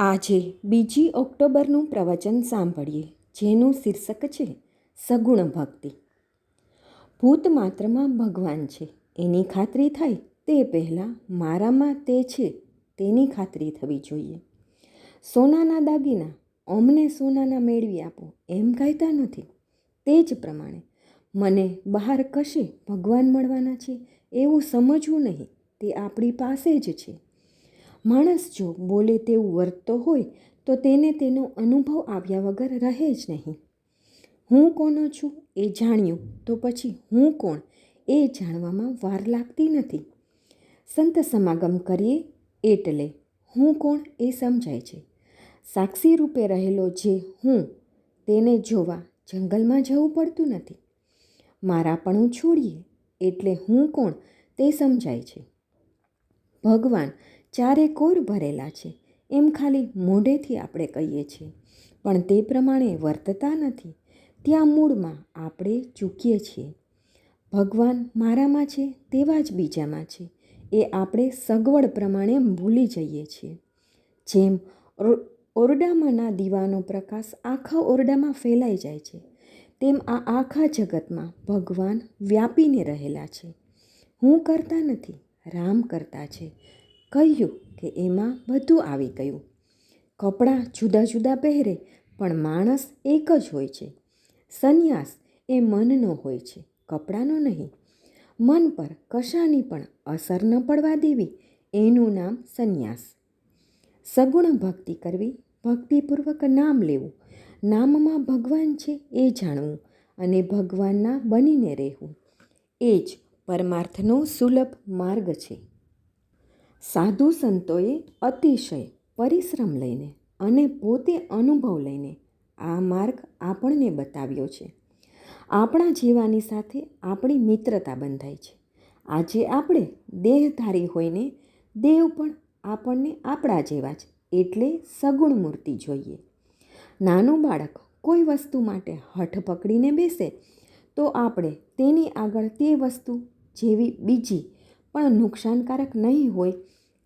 આજે બીજી ઓક્ટોબરનું પ્રવચન સાંભળીએ, જેનું શીર્ષક છે સગુણ ભક્તિ. ભૂત માત્રમાં ભગવાન છે. એની ખાતરી થાય તે પહેલાં મારામાં તે છે તેની ખાતરી થવી જોઈએ. સોનાના દાગીના અમને સોનાના મેળવી આપો, એમ કહેતા નથી. તે જ પ્રમાણે, મને બહાર કશે ભગવાન મળવાના છે એવું સમજવું નહીં, તે આપણી પાસે જ છે. માણસ જો બોલે તેવું વર્તતો હોય, તો તેને તેનો અનુભવ આવ્યા વગર રહે જ નહીં. હું કોનો છું એ જાણ્યું, તો પછી હું કોણ એ જાણવામાં વાર લાગતી નથી. સંત સમાગમ કરીએ એટલે હું કોણ એ સમજાય છે. સાક્ષી રૂપે રહેલો જે હું, તેને જોવા જંગલમાં જવું પડતું નથી. મારાપણું છોડીએ એટલે હું કોણ તે સમજાય છે. ભગવાન ચારે કોર ભરેલા છે. એમ ખાલી મોઢેથી આપણે કહીએ છીએ. પણ તે પ્રમાણે વર્તતા નથી. ત્યાં મૂળમાં આપણે ચૂકીએ છીએ. ભગવાન મારામાં છે તેવા જ બીજામાં છે. એ આપણે સગવડ પ્રમાણે ભૂલી જઈએ છીએ. જેમ ઓરડામાંના દીવાનો પ્રકાશ આખા ઓરડામાં ફેલાઈ જાય છે, તેમ આ આખા જગતમાં ભગવાન વ્યાપીને રહેલા છે. હું કરતા નથી, રામ કરતા છે. કહ્યું કે એમાં બધું આવી ગયું. કપડાં જુદા જુદા પહેરે, પણ માણસ એક જ હોય છે. સંન્યાસ એ મનનો હોય છે, કપડાનો નહીં. મન પર કશાની પણ અસર ન પડવા દેવી, એનું નામ સંન્યાસ. સગુણ ભક્તિ કરવી, ભક્તિપૂર્વક નામ લેવું. નામમાં ભગવાન છે એ જાણવું અને ભગવાનના બનીને રહેવું. એ જ પરમાર્થનો સુલભ માર્ગ છે. સાધુ સંતોએ અતિશય પરિશ્રમ લઈને અને પોતે અનુભવ લઈને આ માર્ગ આપણને બતાવ્યો છે. આપણા જીવાની સાથે આપણી મિત્રતા બંધાય છે. આજે આપણે દેહધારી હોઈને દેવ પણ આપણને આપણા જેવા જ એટલે સગુણ મૂર્તિ જોઈએ. નાનું બાળક કોઈ વસ્તુ માટે હઠ પકડીને બેસે તો આપણે તેની આગળ તે વસ્તુ જેવી બીજી પણ નુકસાનકારક નહીં હોય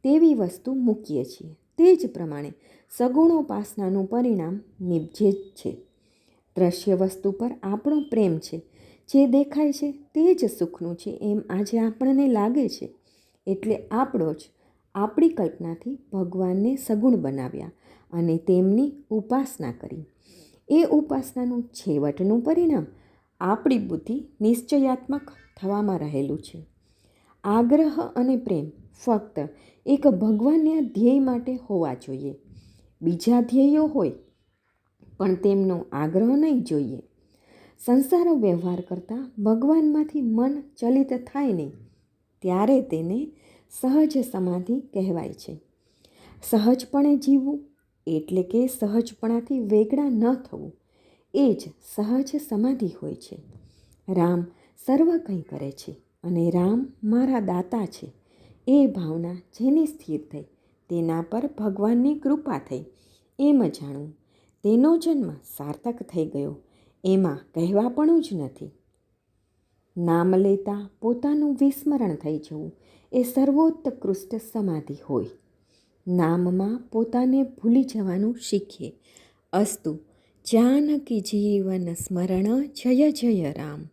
તેવી વસ્તુ મૂકીએ છીએ. તે જ પ્રમાણે સગુણોપાસનાનું પરિણામ નિપજે જ છે. દ્રશ્ય વસ્તુ પર આપણો પ્રેમ છે. જે દેખાય છે તે જ સુખનું છે એમ આજે આપણને લાગે છે. એટલે આપણો જ આપણી કલ્પનાથી ભગવાનને સગુણ બનાવ્યા અને તેમની ઉપાસના કરી. એ ઉપાસનાનું છેવટનું પરિણામ આપણી બુદ્ધિ નિશ્ચયાત્મક થવામાં રહેલું છે. આગ્રહ અને પ્રેમ ફક્ત એક ભગવાનના ધ્યેય માટે હોવા જોઈએ. બીજા ધ્યેયો હોય, પણ તેમનો આગ્રહ નહીં જોઈએ. સંસાર વ્યવહાર કરતાં ભગવાનમાંથી મન ચલિત થાય નહીં, ત્યારે તેને સહજ સમાધિ કહેવાય છે. સહજપણે જીવવું એટલે કે સહજપણાથી વેગળા ન થવું, એ જ સહજ સમાધિ હોય છે. રામ સર્વ કંઈ કરે છે. અને રામ મારા દાતા છે. એ ભાવના જેની સ્થિર થઈ, તેના પર ભગવાનની કૃપા થઈ. એમ જાણવું તેનો જન્મ સાર્થક થઈ ગયો. એમાં કહેવાપણું જ નથી. નામ લેતા પોતાનું વિસ્મરણ થઈ જવું એ સર્વોત્કૃષ્ટ સમાધિ હોય. નામમાં પોતાને ભૂલી જવાનું શીખીએ અસ્તુ, જાનકી જીવન સ્મરણ જય જય રામ.